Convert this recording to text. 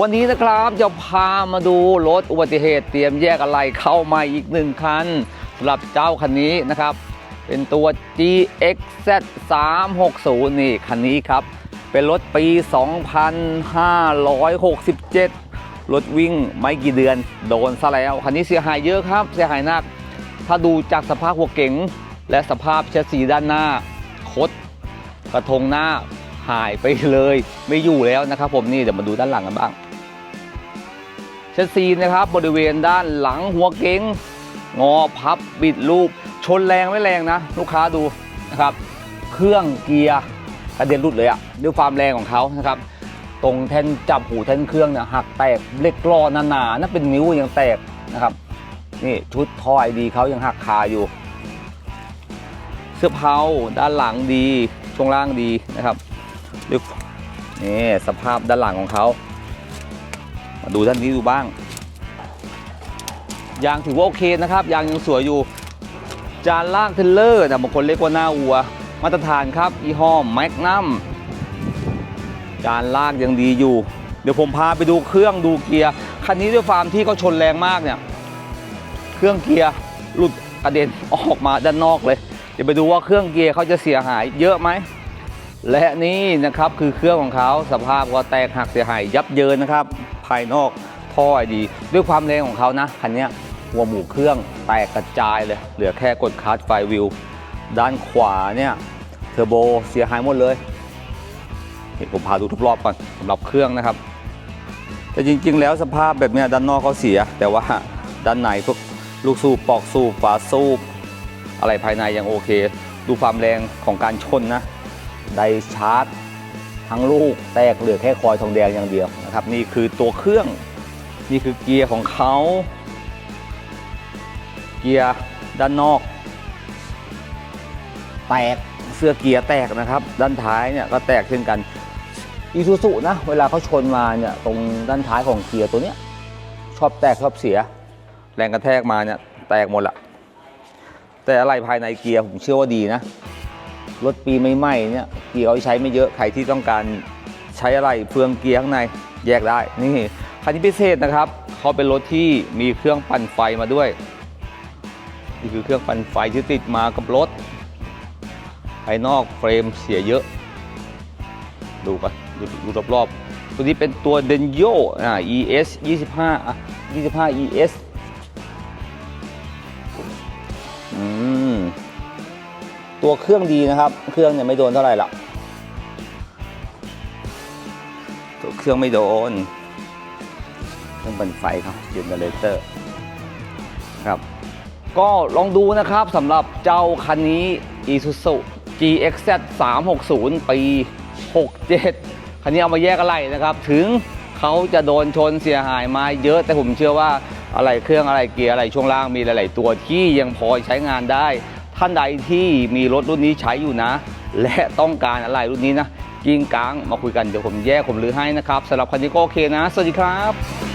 วันนี้นะครับจะพามาดูรถอุบัติเหตุเตรียมแยกอะไรเข้ามาอีกหนึ่งคันสำหรับเจ้าคันนี้นะครับ เป็นตัว GXZ 360นี่คันนี้ครับ เป็นรถปี 2567 รถวิ่งไม่กี่เดือนโดนซะแล้ว คันนี้เสียหายเยอะครับ เสียหายหนัก ถ้าดูจากสภาพหัวเก๋ง และสภาพแชสซีด้านหน้าคดกระทงหน้าหายไปเลยไม่อยู่แล้วนะครับผมนี่เดี๋ยวมาดูด้านหลังกันบ้าง แชสซีนะครับบริเวณด้านหลังหัวเก๋งงอพับบิดลูก ชนแรงไม่แรงนะ ลูกค้าดูนะครับ เครื่องเกียร์กระเด็นรุดเลยอะด้วยความแรงของเขานะครับ ตรงแท่นจับหูแท่นเครื่องเนี่ยหักแตกเล็กกรอหนาๆนั่นเป็นนิ้วยังแตกนะครับนี่ชุดทอยดีเขายังหักคาอยู่ เสื้อเผาด้านหลังดีช่วงล่างดีนะครับดูนี่สภาพด้านหลังของเขา มาดูด้านนี้ดูบ้าง ยางถือว่าโอเคนะครับ ยางยังสวยอยู่ จานล่างเทเลอร์แต่บางคนเรียกว่าหน้าวัว มาตรฐานครับอีห้อแมกนัมจานลากยังดีอยู่ เดี๋ยวผมพาไปดูเครื่องดูเกียร์ คันนี้ด้วยความที่เขาชนแรงมากเนี่ย เครื่องเกียร์หลุดกระเด็นออกมาด้านนอกเลย เดี๋ยวไปดูว่าเครื่องเกียร์เขาจะเสียหายเยอะไหม และนี่นะครับคือเครื่องของเขาสภาพก็แตกหักเสียหายยับเยินนะครับ ภายนอกท่อดี ด้วยความแรงของเขานะคันนี้หัวหมูเครื่องแตกกระจายเลย เหลือแค่กดคลัตช์ไฟวิว ด้านขวาเนี่ยเทอร์โบเสียหายหมดเลยผมพาดูทุกรอบก่อนสำหรับเครื่องนะครับ แต่จริงๆ แล้วสภาพแบบนี้ด้านนอกเขาเสีย แต่ว่าด้านในพวกลูกสูบปอกสูบฝาสูบ อะไรภายในยังโอเค ดูความแรงของการชนนะ ไดชาร์จทั้งลูกแตกเหลือแค่คอยทองแดงอย่างเดียวนะครับนี่คือตัวเครื่องนี่คือเกียร์ของเขาเกียร์ด้านนอก แตกเสื้อเกียร์แตกนะครับ ด้านท้ายเนี่ยก็แตกเช่นกันอีซูซุนะเวลาเขาชนมาเนี่ยตรงด้านท้ายของเกียร์ตัวเนี้ยชอบแตกชอบเสีย แรงกระแทกมาเนี่ยแตกหมดละแต่อะไรภายในเกียร์ผมเชื่อว่าดีนะ รถปีใหม่ๆเนี่ยเกียร์เขาใช้ไม่เยอะใครที่ต้องการใช้อะไรเฟืองเกียร์ข้างในแยกได้นี่คันนี้พิเศษนะครับเขาเป็นรถที่มีเครื่องปั่นไฟมาด้วยนี่คือเครื่องปั่นไฟที่ติดมากับรถภายนอกเฟรมเสียเยอะ ดูกันดูดูรอบๆตัวนี้เป็นตัวเดนโยอ่า ES 25อะ25 ES ตัวเครื่องดีนะครับ เครื่องเนี่ยไม่โดนเท่าไหร่หรอกตัวเครื่องไม่โดนเครื่องปั่นไฟครับเจเนเรเตอร์ครับ ก็ลองดูนะครับสำหรับเจ้าคันนี้ Isuzu GXZ 360 ปี 67 คันนี้เอามาแยกอะไรนะครับ ถึงเขาจะโดนชนเสียหายมาเยอะแต่ผมเชื่อว่าอะไรเครื่องอะไรเกียร์อะไรช่วงล่างมีหลาย ๆ ตัวที่ยังพอใช้งานได้ ท่านใดที่มีรถรุ่นนี้ใช้อยู่นะ และต้องการอะไรรุ่นนี้นะกิ้งกลางมาคุยกันเดี๋ยวผมแยกผมรื้อให้นะครับสำหรับคันนี้ก็โอเคนะ สวัสดีครับ